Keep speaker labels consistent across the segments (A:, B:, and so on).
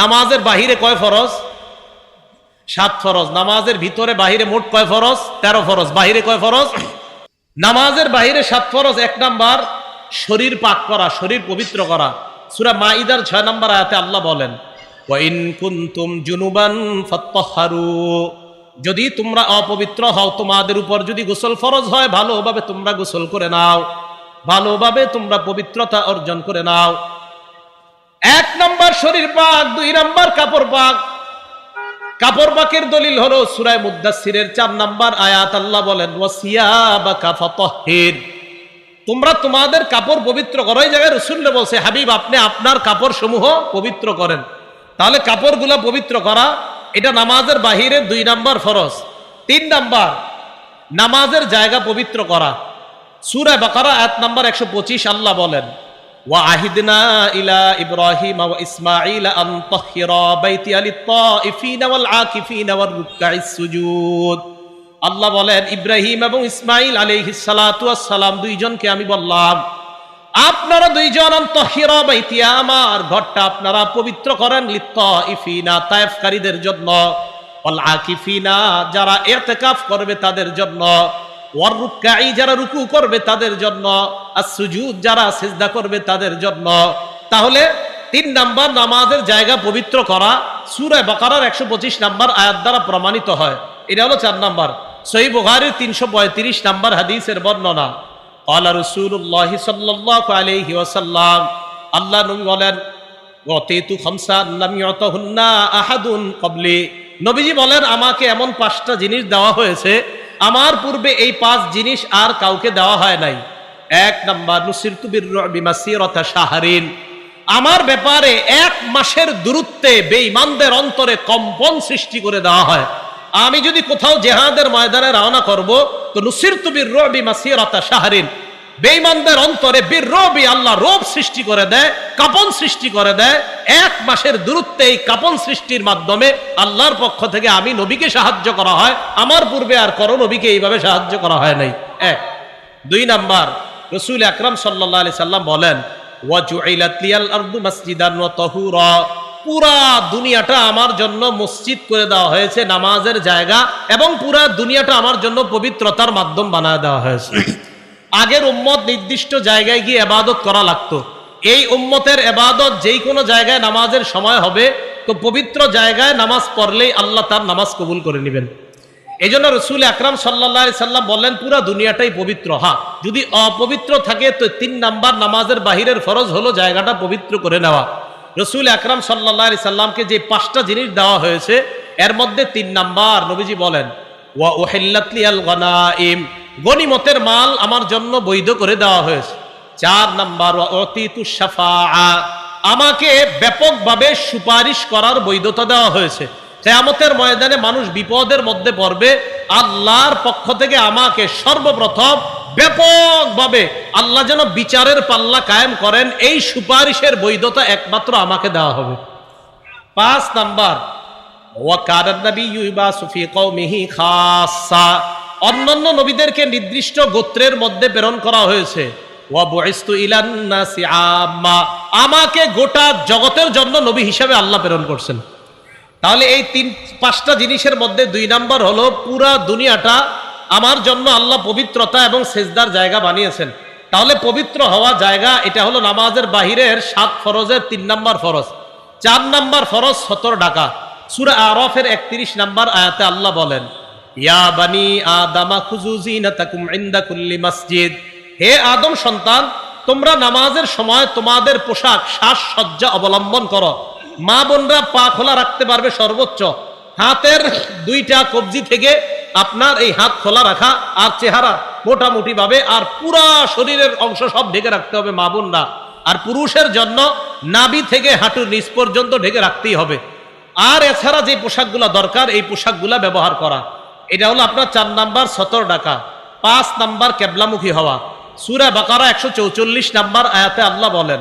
A: নামাজের বাহিরে কয় ফরজ? সাত ফরজ। নামাজের ভিতরে, বাহিরে মোট কয় ফরজ? তেরো ফরজ। বাহিরে কয় ফরজ? নামাজের বাহিরে সাত ফরজ, এক নাম্বার শরীর পাক করা, শরীর পবিত্র করা। সুরা মাইদার ছয় নাম্বার আয়াতে আল্লাহ বলেন কুনতুম জুনুবান যদি তোমরা অপবিত্র হও, তোমাদের উপর যদি গোসল ফরজ হয়, ভালোভাবে তোমরা গোসল করে নাও। ভালোভাবে তোমরা পবিত্রতা অর্জন করে নাও। এক নাম্বার শরীর পাক, দুই নাম্বার কাপড় পাক। কাপড় পাকের দলিল হলো সুরায় মুদাসিরের চার নাম্বার আয়াত, আল্লাহ বলেন তোমরা তোমাদের কাপড় পবিত্র করো। এই জায়গায় রসুল্লে বলছে, হাবিব, আপনি আপনার কাপড় সমূহ পবিত্র করেন। তাহলে কাপড়গুলা পবিত্র করা, এটা নামাজের বাহিরে দুই নাম্বার ফরজ। তিন নাম্বার, নামাজের জায়গা পবিত্র করা। সুরা বাকারা এক নাম্বার একশো পঁচিশ, আল্লাহ বলেন ওয়াহিদনা ইলা ইব্রাহিম ওয়া ইসমাঈল আন তাহহিরা বাইতি আলিত তাইফিন ওয়াল সুজুদ আল্লাহ বলেন, ইব্রাহিম এবং ইসমাইল আলাইহি সালাম দুইজনকে আমি বললাম, আপনারা দুইজন বাইতিয়া আমার ঘরটা আপনারা পবিত্র করেন ইফিনা তায়েফকারীদের জন্য। অল আকিফিনা, যারা এতেকাফ করবে তাদের জন্য। ওয়ার যারা রুকু করবে তাদের জন্য। আর সুজুদ যারা সেজদা করবে তাদের জন্য। তাহলে তিন নাম্বার নামাজের জায়গা পবিত্র করা সুরায় বাকারার একশো পঁচিশ নাম্বার আয়াত দ্বারা প্রমাণিত হয়। এটা হলো চার নাম্বার। সহি বুখারির তিনশো পঁয়ত্রিশ নাম্বার হাদিসের বর্ণনা। আল্লাহ রসুল্লাহ সাল্লাহ আলহি ওয়াসাল্লাম, আল্লাহ বলেন গতেতু খামসান লাম ইউতাহুন্না আহাদুন কবলি নবীজি বলেন, আমাকে এমন পাঁচটা জিনিস দেওয়া হয়েছে, আমার পূর্বে এই পাঁচ জিনিস আর কাউকে দেওয়া হয় নাই। এক নাম্বার, নুসিরতু বিমাসিরতা সাহারিন আমার ব্যাপারে এক মাসের দূরত্বে বেঈমানদের অন্তরে কম্পন সৃষ্টি করে দেওয়া হয়। আমি যদি কোথাও জেহাদের ময়দানে রওনা করব, তো নুসির তুবির রবি মাসিরতা শাহরিন। বেঈমানদের অন্তরে বীর রবি আল্লাহ রোগ সৃষ্টি করে দেয়, কাপন সৃষ্টি করে দেয়। এক মাসের দূরত্বে এই কাপন সৃষ্টির মাধ্যমে আল্লাহর পক্ষ থেকে আমি নবীকে সাহায্য করা হয়। আমার পূর্বে আর করো নবীকে এইভাবে সাহায্য করা হয় নাই। এক। দুই নাম্বার রসুল আকরাম সাল্লাহ আলি সাল্লাম বলেন পুরা দুনিয়াটা আমার জন্য মসজিদ করে দেওয়া হয়েছে নামাজের জায়গা এবং পুরা দুনিয়াটা আমার জন্য পবিত্রতার মাধ্যম বানায় দেওয়া হয়েছে। আগের উম্মত নির্দিষ্ট জায়গায় গিয়ে এবাদত করা লাগতো। এই উম্মতের এবাদত যেই কোনো জায়গায় নামাজের সময় হবে তো পবিত্র জায়গায় নামাজ পড়লেই আল্লাহ তার নামাজ কবুল করে নেবেন। এই জন্য রসুল আকরাম সাল্লা সাল্লাম বললেন, পুরা দুনিয়াটাই পবিত্র, হা। যদি অপবিত্র থাকে, তো তিন নাম্বার নামাজের বাহিরের ফরজ হলো জায়গাটা পবিত্র করে নেওয়া। রসুল আকরাম সাল্লাহ সাল্লামকে যে পাঁচটা জিনিস দেওয়া হয়েছে, এর মধ্যে তিন নাম্বার নবীজি বলেন, ওয়া ওহেল্লাতলি আল গনাইম গনিমতের মাল আমার জন্য বৈধ করে দেওয়া হয়েছে। চার নাম্বার আমাকে ব্যাপকভাবে সুপারিশ করার বৈধতা দেওয়া হয়েছে। কেয়ামতের ময়দানে মানুষ বিপদের মধ্যে পড়বে। আল্লাহর পক্ষ থেকে আমাকে সর্বপ্রথম ব্যাপকভাবে আল্লাহ যেন বিচারের পাল্লা কায়েম করেন, এই সুপারিশের বৈধতা একমাত্র আমাকে দেওয়া হবে। পাঁচ নাম্বার অন্যান্য নবীদেরকে নির্দিষ্ট গোত্রের মধ্যে প্রেরণ করা হয়েছে। আমাকে গোটা জগতের জন্য নবী হিসাবে আল্লাহ প্রেরণ করছেন। তাহলে এই তিন, পাঁচটা জিনিসের মধ্যে দুই নাম্বার হলো পুরা দুনিয়াটা আমার জন্য আল্লাহ পবিত্রতা এবং সেজদার জায়গা বানিয়েছেন। তাহলে পবিত্র হওয়া জায়গা, এটা হলো নামাজের বাহিরের সাত ফরজের তিন নাম্বার ফরজ। চার নাম্বার ফরজ সতর ডাকা। সুরা আরফের একত্রিশ নাম্বার আয়াতে আল্লাহ বলেন, ইয়া বানি আদামা খুজুজিনাতাকুম মসজিদ। হে আদম সন্তান, তোমরা নামাজের সময় তোমাদের পোশাক সাজসজ্জা অবলম্বন করো। মা বোনরা পা খোলা রাখতে পারবে সর্বোচ্চ। হাতের দুইটা কবজি থেকে আপনার এই হাত খোলা রাখা আর চেহারা মোটামুটি ভাবে আর পুরা শরীরের অংশ সব ঢেকে রাখতে হবে মা বোনরা। আর পুরুষের জন্য নাবি থেকে হাঁটুর নিচ পর্যন্ত ঢেকে রাখতেই হবে। আর এছাড়া যে পোশাকগুলা দরকার, এই পোশাকগুলা ব্যবহার করা। এটা হলো আপনার চার নাম্বার সতর ডাকা, পাঁচ নাম্বার কেবলামুখী হওয়া। সুরা বাকারা একশো চৌচল্লিশ নাম্বার আয়াতে আল্লাহ বলেন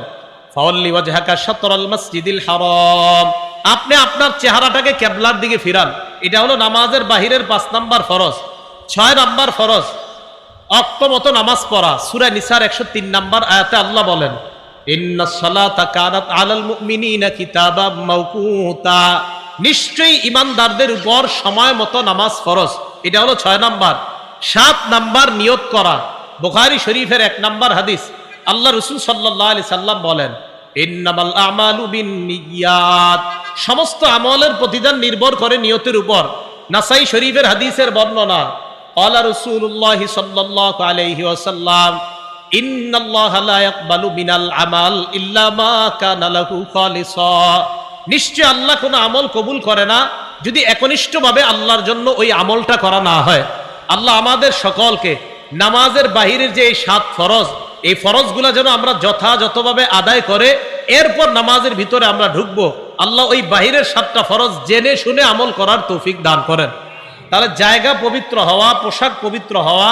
A: ফাওয়াল্লি ওয়াজহাকা শাতরাল মসজিদিল হারাম। আপনি আপনার চেহারাটাকে কেবলার দিকে ফিরান। এটা হলো নামাজের বাহিরের পাঁচ নাম্বার ফরজ, ছয় নাম্বার ফরজ। অক্তমত নামাজ পড়া, সুরা নিসার একশো তিন নাম্বার আয়াতে আল্লাহ বলেন নিশ্চয়ই ইমানদারদের উপর সময় মতো নামাজ ফরজ, এটা হলো ছয় নাম্বার। সাত নাম্বার নিয়ত করা, বোখারি শরীফের এক নাম্বার হাদিস আল্লাহ রসুল সাল্লাহ আলি সাল্লাম বলেন সমস্ত আমলের প্রতিদান নির্ভর করে নিয়তের উপর। নাসাই শরীফের হাদিসের বর্ণনা আলা রসুল্লাহ সাল্লাহ আলহি আসাল্লাম নিশ্চয় আল্লাহ কোনো আমল কবুল করে না যদি একনিষ্ঠভাবে আল্লাহর জন্য ওই আমলটা করা না হয়। আল্লাহ আমাদের সকলকে নামাজের বাহিরের যে এই সাত ফরজ এই ফরজগুলো যেন আমরা যথাযথভাবে আদায় করে, এরপর নামাজের ভিতরে আমরা ঢুকবো। আল্লাহ ওই বাহিরের সাতটা ফরজ জেনে শুনে আমল করার তৌফিক দান করেন। তাহলে জায়গা পবিত্র হওয়া, পোশাক পবিত্র হওয়া,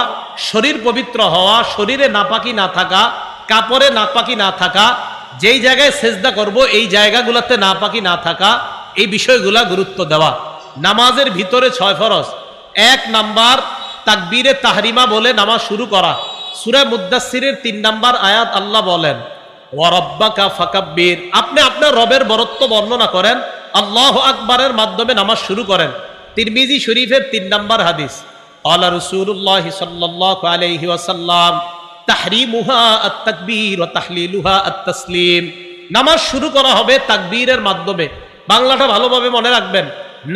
A: শরীর পবিত্র হওয়া, শরীরে নাপাকি না থাকা, কাপড়ে নাপাকি না থাকা, যেই জায়গায় সেজদা করব, এই জায়গাগুলোতে নাপাকি না থাকা, এই বিষয়গুলা গুরুত্ব দেওয়া। নামাজের ভিতরে ছয় ফরজ। এক নাম্বার, তাকবীরে তাহরিমা বলে নামাজ শুরু করা। সুরা মুদাসিরের তিন নাম্বার আয়াত আল্লাহ বলেন ওয়ারব্বাকা ফাকাব্বির। আপনি আপনার রবের বরত্ব বর্ণনা করেন, আল্লাহ আকবারের মাধ্যমে নামাজ শুরু করেন। তিরমিজি শরীফের তিন নাম্বার হাদিস রসুল্লাহ সাল্লাহ ওয়াসাল্লাম, তাহরিমুহা ও তাহলিলুহা নামাজ শুরু করা হবে তাকবীরের মাধ্যমে। বাংলাটা ভালোভাবে মনে রাখবেন,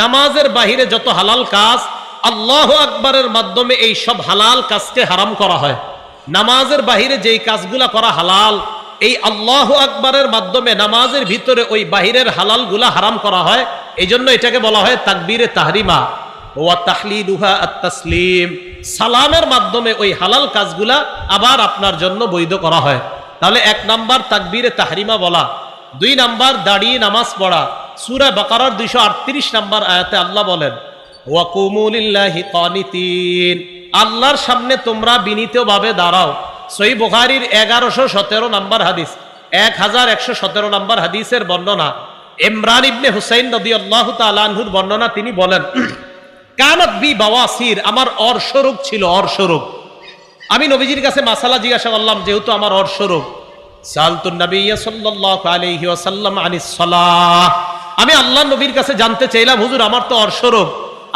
A: নামাজের বাহিরে যত হালাল কাজ, আল্লাহ আকবারের মাধ্যমে এই সব হালাল কাজকে হারাম করা হয়। নামাজের বাহিরে যেই কাজগুলা করা হালাল, এই আল্লাহ আকবরের মাধ্যমে নামাজের ভিতরে ওই বাহিরের হালালগুলা হারাম করা হয় এই জন্য এটাকে বলা হয় তাকবীরে তাহরিমা। ওয়া তাহলিলুহা আত-তাসলিম। সালামের মাধ্যমে ওই হালাল কাজগুলা আবার আপনার জন্য বৈধ করা হয়। তাহলে এক নাম্বার তাকবীরে তাহরিমা বলা, দুই নাম্বার দাঁড়িয়ে নামাজ পড়া। সূরা বাকারার দুইশো আটত্রিশ নাম্বার আয়াতে আল্লাহ বলেন ওয়াকুমুলিল্লাহি কানিতিন। আল্লাহর সামনে তোমরা বিনীতভাবে দাঁড়াও। সই বুখারির এগারোশো সতেরো নম্বর হাদিস এক হাজার একশো সতেরো নম্বর হাদিসের বর্ণনা। ইমরান ইবনে হুসাইন নদী আল্লাহ তালানহুর বর্ণনা তিনি বলেন, কানত বি বাওয়াসির, আমার অর্শরোগ ছিল অর্শরোগ আমি নবীজির কাছে মাসালা জিজ্ঞাসা করলাম, যেহেতু আমার ওয়াসাল্লাম আনিস আমি আল্লাহ নবীর কাছে জানতে চাইলাম, হুজুর, আমার তো অর্শরোগ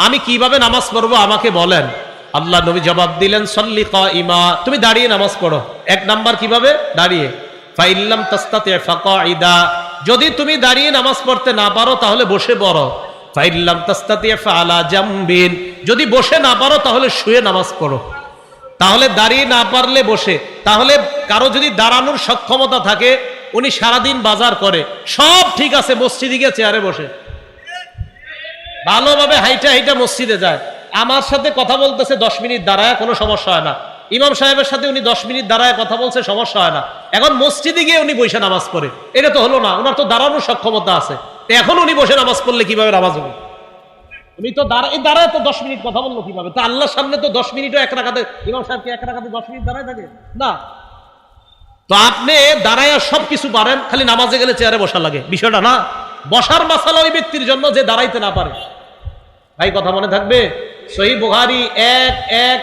A: আমি কীভাবে নামাজ পড়ব, আমাকে বলেন। আল্লাহ নবী জবাব দিলেন, সল্লি ইমা তুমি দাঁড়িয়ে নামাজ পড়ো। এক নাম্বার কীভাবে? দাঁড়িয়ে। ফাইল্লাম তাস্তাতে ফাকাইদা যদি তুমি দাঁড়িয়ে নামাজ পড়তে না পারো, তাহলে বসে পড়ো। ফাইল্লাম তাস্তাতে ফালা জামবিন। যদি বসে না পারো, তাহলে শুয়ে নামাজ পড়ো। তাহলে দাঁড়িয়ে না পারলে বসে। তাহলে কারও যদি দাঁড়ানোর সক্ষমতা থাকে, উনি সারাদিন বাজার করে। সব ঠিক আছে, মসজিদে গিয়ে চেয়ারে বসে। ভালোভাবে হাইটা হাইটা মসজিদে যায়। আমার সাথে কথা বলতেছে দশ মিনিট দাঁড়ায়, কোনো সমস্যা হয় না। ইমাম সাহেবের সাথে উনি দশ মিনিট দাঁড়ায় কথা বলছে, সমস্যা হয় না। এখন মসজিদে গিয়ে উনি বসে নামাজ পড়ে। এটা তো হলো না ওনার তো দাঁড়ানোর সক্ষমতা আছে। এখন উনি বসে নামাজ পড়লে কীভাবে নামাজ হবে? উনি তো দাঁড়ায় দাঁড়ায় তো দশ মিনিট কথা বলল কীভাবে? তো আল্লাহর সামনে তো দশ মিনিটও এক রাখাতে ইমাম সাহেবকে এক রাখাতে দশ মিনিট দাঁড়ায় থাকে? না। তো আপনি দাঁড়ায় সব কিছু পারেন, খালি নামাজে গেলে চেয়ারে বসা লাগে। বিষয়টা না। বসার মাসালা ওই ব্যক্তির জন্য যে দাঁড়াইতে না পারে। ভাই, কথা মনে থাকবে? সহি বুহারি এক এক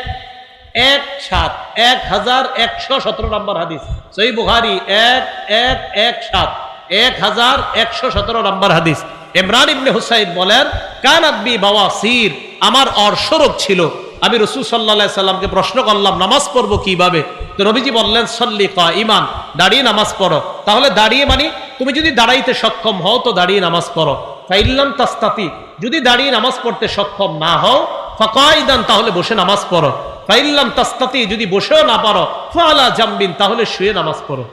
A: এক, সাত, এক হাজার একশো সতেরো নম্বর হাদিস। সহি বুহারি এক এক এক, সাত, এক হাজার একশো সতেরো নম্বর হাদিস। ইমরান ইবনে হুসাইন বলেন, কান আব্বি বাবা সির আমার অর্শরোগ ছিল। আমি রসুল সাল্লা সাল্লামকে প্রশ্ন করলাম, নামাজ পড়ব কীভাবে? তো নবীজি বললেন, সল্লি ইমান দাঁড়িয়ে নামাজ পড়ো। তাহলে দাঁড়িয়ে মানে তুমি যদি দাঁড়াইতে সক্ষম হও, তো দাঁড়িয়ে নামাজ পড়ো। ফাইল্লাম তাস্তাতি, যদি দাঁড়িয়ে নামাজ পড়তে সক্ষম না হও ফাকাইদান, তাহলে বসে নামাজ পড়ো। ফাইল্লাম তাস্তাতি, যদি বসেও না পারো, ফালা জাম্বিন, তাহলে শুয়ে নামাজ পড়ো।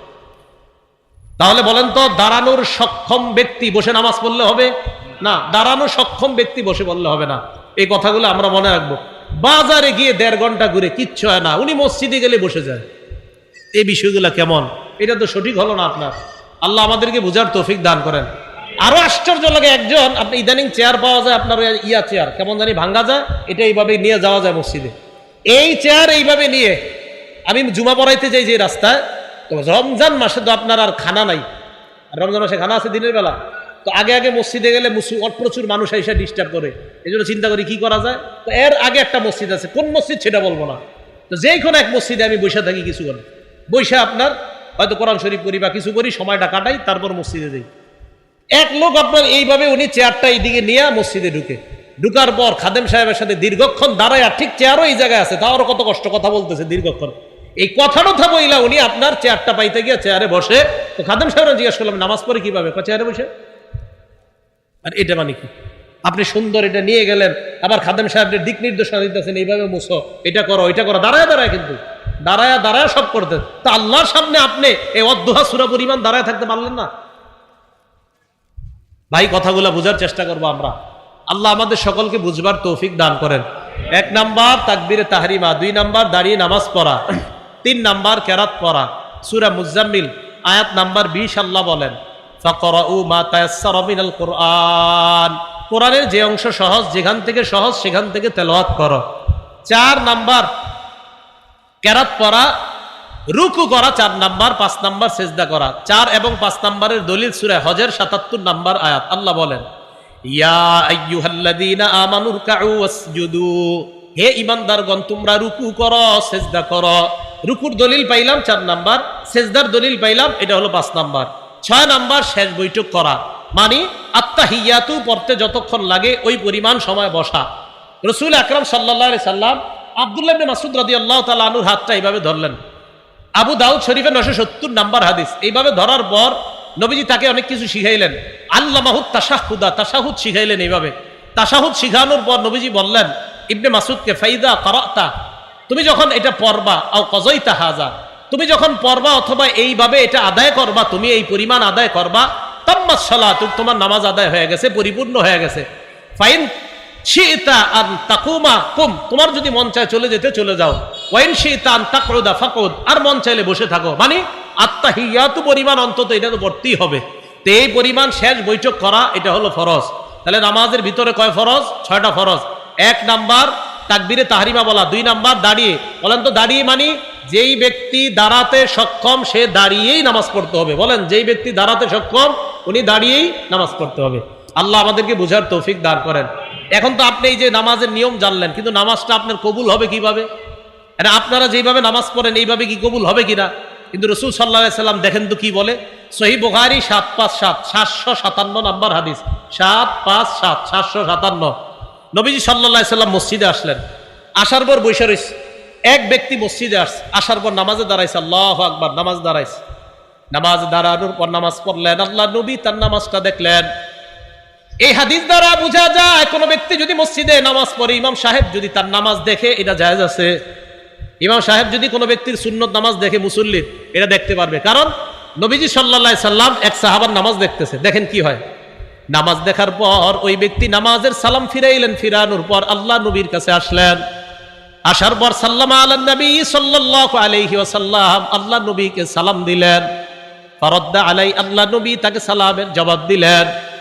A: তাহলে বলেন তো, দাঁড়ানোর সক্ষম ব্যক্তি বসে নামাজ পড়লে হবে? না দাঁড়ানো সক্ষম ব্যক্তি বসে বললে হবে না। এই কথাগুলো আমরা মনে রাখব। বাজারে গিয়ে দেড় ঘণ্টা ঘুরে কিচ্ছু হয় না, উনি মসজিদে গেলে বসে যায়। এই বিষয়গুলো কেমন? এটা তো সঠিক হলো না আপনার। আল্লাহ আমাদেরকে বোঝার তৌফিক দান করেন। আরও আশ্চর্য লাগে একজন, আপনি ইদানিং চেয়ার পাওয়া যায় আপনার ইয়া চেয়ার কেমন জানি ভাঙ্গা যায়, এটা এইভাবে নিয়ে যাওয়া যায় মসজিদে। এই চেয়ার এইভাবে নিয়ে, আমি জুমা পড়াইতে যাই যে রাস্তায়, তো রমজান মাসে তো আপনার আর খানা নাই। রমজান মাসে খানা আছে দিনের বেলা। তো আগে আগে মসজিদে গেলে প্রচুর মানুষ এসে ডিস্টার্ব করে। এই জন্য চিন্তা করি কি করা যায়? তো এর আগে একটা মসজিদ আছে, কোন মসজিদ সেটা বলব না। তো যেই কোনো এক মসজিদে আমি বসে থাকি কিছু করে বৈশা আপনার, হয়তো কোরআন শরীফ করি বা কিছু করি সময়টা কাটাই, তারপর মসজিদে যাই। এক লোক আপনার এইভাবে উনি চেয়ারটা এইদিকে নিয়ে মসজিদে ঢুকে। ঢুকার পর খাদেম সাহেবের সাথে দীর্ঘক্ষণ দাঁড়ায় ঠিক চেয়ারও এই জায়গায় আছে, তাও কত কষ্ট কথা বলতেছে দীর্ঘক্ষণ। এই কথা কথা বইলা উনি আপনার চেয়ারটা পাইতে গিয়ে চেয়ারে বসে। তো খাদেম সাহেব জিজ্ঞেস করলাম, নামাজ পড়ে কীভাবে? চেয়ারে বসে। আর এটা মানে কি? আপনি সুন্দর এটা নিয়ে গেলেন, আবার খাদেম সাহেবের দিক নির্দেশনা দিতেছেন, এইভাবে মুছো, এটা করো এটা করো। দাঁড়ায় দাঁড়ায় কিন্তু, দাঁড়ায় দাঁড়ায় সব করতেন। তা আল্লাহর সামনে আপনি এই অধ্যহা সুরা পরিমাণ দাঁড়ায় থাকতে পারলেন না? ভাই, কথাগুলো বোঝার চেষ্টা করব আমরা। আল্লাহ আমাদের সকলকে বুঝবার তৌফিক দান করেন। এক নাম্বার তাকবিরে তাহরিমা, দুই নাম্বার দাঁড়িয়ে নামাজ পড়া, তিন নাম্বার কেরাত পড়া। সুরা মুজাম্মিল, আয়াত নাম্বার বিশ আল্লাহ বলেন কোরআনের যে অংশ সহজ, যেখান থেকে সহজ, সেখান থেকে তেলাওয়াত করো। চার নাম্বার কেরাত পড়া রুকু করা চার নাম্বার, পাঁচ নাম্বার সেজদা করা। চার এবং পাঁচ নাম্বারের দলিল সুরে হজের সাতাত্তর নাম্বার আয়াত। আল্লাহ বলেন হে ঈমানদারগণ, তোমরা রুকু করো, সেজদা করো। রুকুর দলিল পাইলাম চার নাম্বার, সেজদার দলিল পাইলাম, এটা হলো পাঁচ নাম্বার। ছয় নাম্বার, শেষ বৈঠক করা। মানে আত্মাহিয়াতু পড়তে যতক্ষণ লাগে, ওই পরিমাণ সময় বসা। রসুল আকরাম সাল্লাহ সাল্লাম আবদুল্লাহ মাসুদ রাদিয়াল্লাহু তাআলা আনুর হাতটা এইভাবে ধরলেন। আবু দাউদ শরীফে নশো সত্তর নাম্বার হাদিস। এইভাবে ধরার পর নবীজি তাকে অনেক কিছু শিখাইলেন। আল্লাহ মাহুদ তাসাহুদা তাসাহুদ শিখাইলেন এইভাবে। তাসাহুদ শিখানোর পর নবীজি বললেন, ইবনে মাসুদকে ফাইদা করাতা, তুমি যখন এটা পড়বা, আও কজইতা হাজা তুমি যখন পড়বা অথবা এইভাবে এটা আদায় করবা, তুমি এই পরিমাণ আদায় করবা তাম্মাস সালাত তোমার নামাজ আদায় হয়ে গেছে, পরিপূর্ণ হয়ে গেছে। ফাইন শিতা আন তাকুমা কুম। তোমার যদি মন চায় চলে যেতে, চলে যাও। ওয়াইন শিতা আন তাকরুদা ফাকুদ। আর মন চাইলে বসে থাকো। মানে আত্মাহিয়াতু পরিমাণ অন্তত এটা তো পড়তেই হবে। তো এই পরিমাণ শেষ বৈঠক করা, এটা হলো ফরজ। তাহলে নামাজের ভিতরে কয় ফরজ? ছয়টা ফরজ। এক নাম্বার, তাকবিরে তাহারিমা বলা। দুই নাম্বার, দাঁড়িয়ে। বলেন তো, দাঁড়িয়ে মানি যেই ব্যক্তি দাঁড়াতে সক্ষম, সে দাঁড়িয়েই নামাজ পড়তে হবে। বলেন, যেই ব্যক্তি দাঁড়াতে সক্ষম, উনি দাঁড়িয়েই নামাজ পড়তে হবে। আল্লাহ আমাদেরকে বোঝার তৌফিক দান করেন। এখন তো আপনি এই যে নামাজের নিয়ম জানলেন, কিন্তু নামাজটা আপনার কবুল হবে কীভাবে? আপনারা যেইভাবে নামাজ পড়েন, এইভাবে কি কবুল হবে কিনা? কিন্তু রসুল সাল্লাহ সাল্লাম দেখেন তো কি বলে? সহি বোখারি সাত পাঁচ সাত, সাতশো সাতান্ন নাম্বার হাদিস। সাত পাঁচ সাত, সাতশো সাতান্ন। নবীজি সাল্লাহ সাল্লাম মসজিদে আসলেন। আসার পর বৈশা রয়েছে এক ব্যক্তি মসজিদে আস আসার পর নামাজে দাঁড়াইছে। আল্লাহ আকবার, নামাজ দাঁড়াইছে। নামাজ দাঁড়ানোর পর নামাজ পড়লেন। আল্লাহ নবী তার নামাজটা দেখলেন। এই হাদিস দ্বারা বোঝা যায়, কোনো ব্যক্তি যদি মসজিদে নামাজ পড়ে, ইমাম সাহেব যদি তার নামাজ দেখে, এটা জায়েজ আছে। ইমাম সাহেব যদি কোনো ব্যক্তির সুন্নত নামাজ দেখে মুসল্লির এটা দেখতে পারবে। কারণ নবীজি সাল্লাহ সাল্লাম এক সাহাবার নামাজ দেখতেছে। দেখেন কি হয়? নামাজ দেখার পর ওই ব্যক্তি নামাজের সালাম ফিরাইলেন, ফিরানোর পর আল্লাহ নবীর কাছে আসলেন। আসার পর সাল্লাম আল্লাহ নবী সাল্লাহ আলাইহি ওয়াসাল্লাম আল্লাহ নবীকে সালাম দিলেন। ফরদ্দা আলাই, আল্লাহ নবী তাকে সালামের জবাব দিলেন।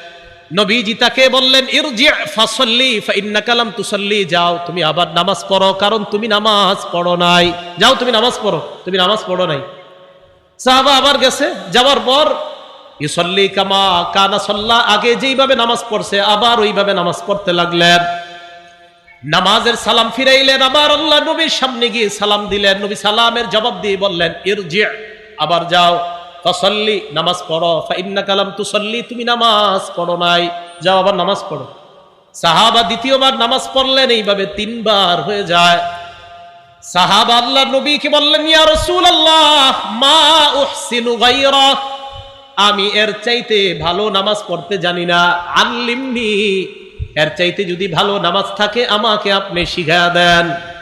A: নবীজি তাকে বললেন, ইরজি ফাসল্লি, ফাইন্নাকা লাম তুসাল্লি, যাও, তুমি আবার নামাজ পড়ো, কারণ তুমি নামাজ পড়ো নাই। যাও, তুমি নামাজ পড়ো, তুমি নামাজ পড়ো নাই। সাহাবা আবার গেছে, যাওয়ার পর ইসল্লি কামা কানা সল্লা আগে যেইভাবে নামাজ পড়ছে, আবার ওইভাবে নামাজ পড়তে লাগলেন। নামাজের সালাম ফিরাইলেন, আবার আল্লাহ নবীর সামনে গিয়ে সালাম দিলেন, নবী সালামের জবাব দিয়ে বললেন, ইরজি, আবার যাও। ফসল্লি, নামাজ পড়ো। ফাইন্না কালাম তুসল্লি, তুমি নামাজ পড়ো নাই। যাও আবার নামাজ পড়ো। সাহাবা দ্বিতীয়বার নামাজ পড়লেন, এইভাবে তিনবার হয়ে যায়। সাহাবা আল্লাহ নবীকে বললেন, ইয়া রাসূলুল্লাহ, মা উহসিনু গায়রা। আমি এর চাইতে ভালো নামাজ পড়তে জানি না। আল্লিমনি, এর চাইতে যদি ভালো নামাজ থাকে, আমাকে আপনি শিখা দেন।